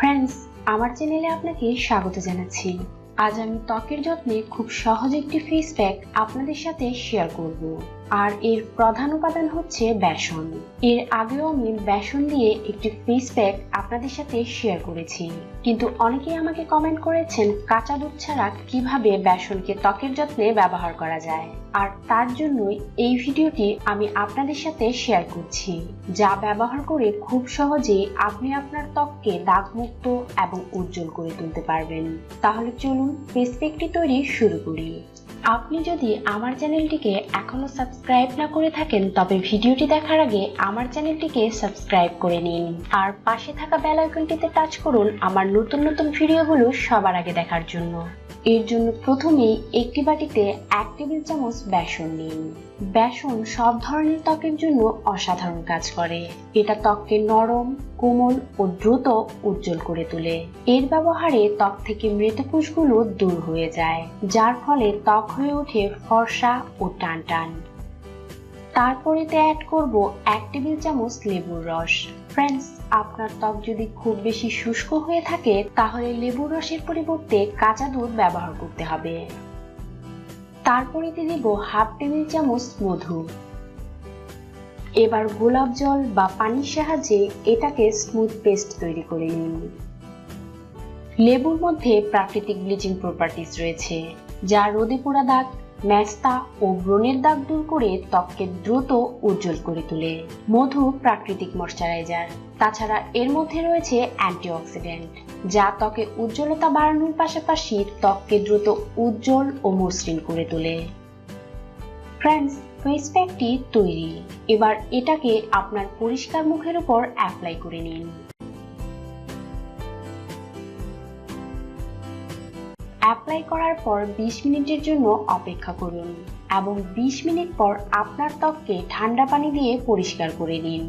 Friends আমার চ্যানেলে আপনাকে স্বাগত জানাচ্ছি। আজ আমি ত্বকের যত্নে খুব সহজ একটি ফেস প্যাক আপনাদের সাথে শেয়ার করব। আর এর প্রধান উপাদান হচ্ছে বেসন। এর আগেও আমি বেসন দিয়ে একটি ফেস প্যাক আপনাদের সাথে শেয়ার করেছি। কিন্তু অনেকেই আমাকে কমেন্ট করেছেন কাঁচা দুধ ছাড়া কীভাবে বেসনকে ত্বকের যত্নে ব্যবহার করা যায়। আর তার জন্যই এই ভিডিওটি আমি আপনাদের সাথে শেয়ার করছি, যা ব্যবহার করে খুব সহজেই আপনি আপনার ত্বককে দাগমুক্ত এবং উজ্জ্বল করে তুলতে পারবেন। তাহলে চলুন ফেস তৈরি শুরু করি। আপনি যদি আমার চ্যানেলটিকে এখনও সাবস্ক্রাইব না করে থাকেন, তবে ভিডিওটি দেখার আগে আমার চ্যানেলটিকে সাবস্ক্রাইব করে নিন। আর পাশে থাকা বেল আইকনটিতে টাচ করুন আমার নতুন নতুন ভিডিওগুলো সবার আগে দেখার জন্য। এর জন্য প্রথমেই একটি বাটিতে এক টেবিল চামচ বেসন নিন। বেসন সব ধরনের ত্বকের জন্য অসাধারণ কাজ করে। এটা ত্বককে নরম কোমল ও দ্রুত উজ্জ্বল করে তোলে। এর ব্যবহারে ত্বক থেকে মৃতকোষগুলো দূর হয়ে যায়, যার ফলে ত্বক হয়ে ওঠে ফর্সা ও টান টান তারপরেতে অ্যাড করব এক টেবিল চামচ লেবুর রস। ফ্রেন্ডস আপনার ত্বক যদি খুব বেশি শুষ্ক হয়ে থাকে, তাহলে লেবুর রসের পরিবর্তে কাঁচা দুধ ব্যবহার করতে হবে। তারপরেতে দেব হাফ টেবিল চামচ মধু। এবার গোলাপ জল বা পানির সাহায্যে এটাকে স্মুথ পেস্ট তৈরি করে নিন। লেবুর মধ্যে প্রাকৃতিক ব্লিচিং প্রপার্টিস রয়েছে, যা রোদে পোড়া দাগ, ম্যাস্তা ও ব্রণের দাগ দূর করে ত্বককে দ্রুত উজ্জ্বল করে তোলে। মধু প্রাকৃতিক ময়শ্চারাইজার তাছাড়া এর মধ্যে রয়েছে অ্যান্টিঅক্সিডেন্ট যা ত্বকে উজ্জ্বলতা বাড়ানোর পাশাপাশি ত্বককে দ্রুত উজ্জ্বল ও মসৃণ করে তোলে। ফ্রেন্ডস ফেস প্যাকটি তৈরি। এবার এটাকে আপনার পরিষ্কার মুখের উপর অ্যাপ্লাই করে নিন। অ্যাপ্লাই করার পর 20 মিনিটের জন্য অপেক্ষা করুন এবং 20 মিনিট পর আপনার ত্বককে ঠান্ডা পানি দিয়ে পরিষ্কার করে নিন।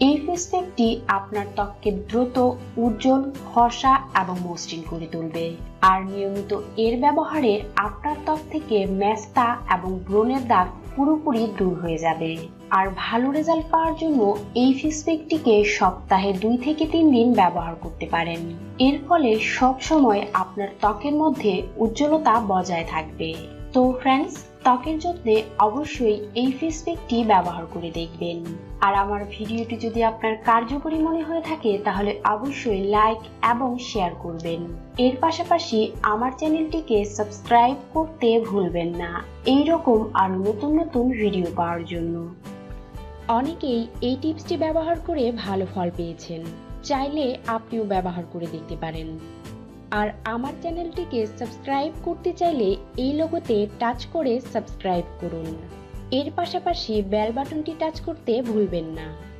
এই ফেস প্যাকটি আপনার ত্বককে দ্রুত, উজ্জ্বল, ফর্সা এবং মসৃণ করে তুলবে। আর নিয়মিত এর ব্যবহারে আপনার ত্বক থেকে ম্যাস্তা এবং ব্রণের দাগ পুরোপুরি দূর হয়ে যাবে। আর ভালো রেজাল্ট পাওয়ার জন্য এই ফেস প্যাকটিকে সপ্তাহে দুই থেকে তিন দিন ব্যবহার করতে পারেন। এর ফলে সব সময় আপনার ত্বকের মধ্যে উজ্জ্বলতা বজায় থাকবে। তো ফ্রেন্ডস ত্বকের যত্নে অবশ্যই এই ফেস প্যাকটি ব্যবহার করে দেখবেন। আর আমার ভিডিওটি যদি আপনার কার্যকরী মনে হয়ে থাকে, তাহলে অবশ্যই লাইক এবং শেয়ার করবেন। এর পাশাপাশি আমার চ্যানেলটিকে সাবস্ক্রাইব করতে ভুলবেন না। এই রকম আরও নতুন নতুন ভিডিও পাওয়ার জন্য। অনেকেই এই টিপসটি ব্যবহার করে ভালো ফল পেয়েছেন। চাইলে আপনিও ব্যবহার করে দেখতে পারেন। আর আমার চ্যানেলটিকে সাবস্ক্রাইব করতে চাইলে এই লোগোতে টাচ করে সাবস্ক্রাইব করুন। এর পাশাপাশি বেল বাটনটি টাচ করতে ভুলবেন না।